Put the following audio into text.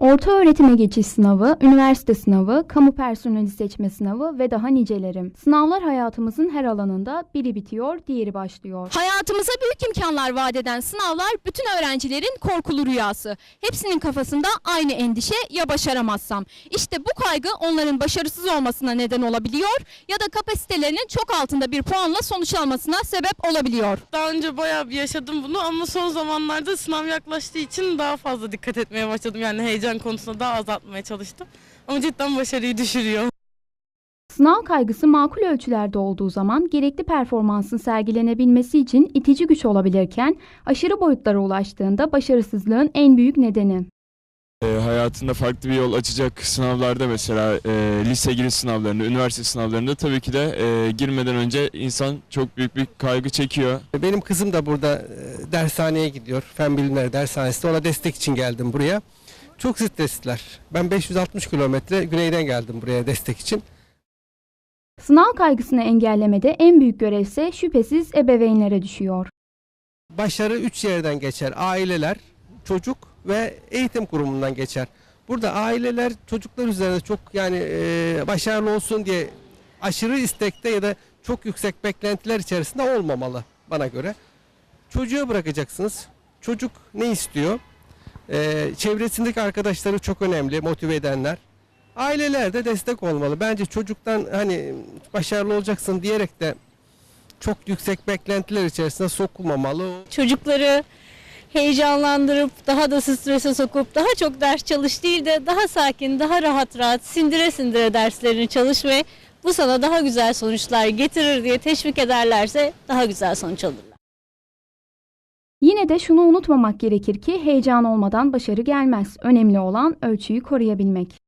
Orta öğretime geçiş sınavı, üniversite sınavı, kamu personeli seçme sınavı ve daha nicelerim. Sınavlar hayatımızın her alanında biri bitiyor, diğeri başlıyor. Hayatımıza büyük imkanlar vaat eden sınavlar bütün öğrencilerin korkulu rüyası. Hepsinin kafasında aynı endişe ya başaramazsam. İşte bu kaygı onların başarısız olmasına neden olabiliyor ya da kapasitelerinin çok altında bir puanla sonuç almasına sebep olabiliyor. Daha önce bayağı bir yaşadım bunu ama son zamanlarda sınav yaklaştığı için daha fazla dikkat etmeye başladım. Yani heyecan konusunda daha azaltmaya çalıştım. Ama cidden başarıyı düşürüyor. Sınav kaygısı makul ölçülerde olduğu zaman gerekli performansın sergilenebilmesi için itici güç olabilirken aşırı boyutlara ulaştığında başarısızlığın en büyük nedeni. E, hayatında farklı bir yol açacak sınavlarda mesela e, lise giriş sınavlarında, üniversite sınavlarında tabii ki de e, girmeden önce insan çok büyük bir kaygı çekiyor. Benim kızım da burada e, dershaneye gidiyor. Fen Bilimleri Dershanesi'nde. Ona destek için geldim buraya. Çok stresliler. Ben 560 kilometre güneyden geldim buraya destek için. Sınav kaygısını engellemede en büyük görev ise şüphesiz ebeveynlere düşüyor. Başarı üç yerden geçer. Aileler, çocuk ve eğitim kurumundan geçer. Burada aileler çocuklar üzerinde çok yani e, başarılı olsun diye aşırı istekte ya da çok yüksek beklentiler içerisinde olmamalı bana göre. Çocuğa bırakacaksınız. Çocuk ne istiyor? E, çevresindeki arkadaşları çok önemli, motive edenler. Aileler de destek olmalı. Bence çocuktan hani başarılı olacaksın diyerek de çok yüksek beklentiler içerisine sokulmamalı. çocukları heyecanlandırıp daha da strese sokup daha çok ders çalış değil de daha sakin, daha rahat rahat sindire sindire derslerini çalış ve bu sana daha güzel sonuçlar getirir diye teşvik ederlerse daha güzel sonuç alırlar. Yine de şunu unutmamak gerekir ki heyecan olmadan başarı gelmez. Önemli olan ölçüyü koruyabilmek.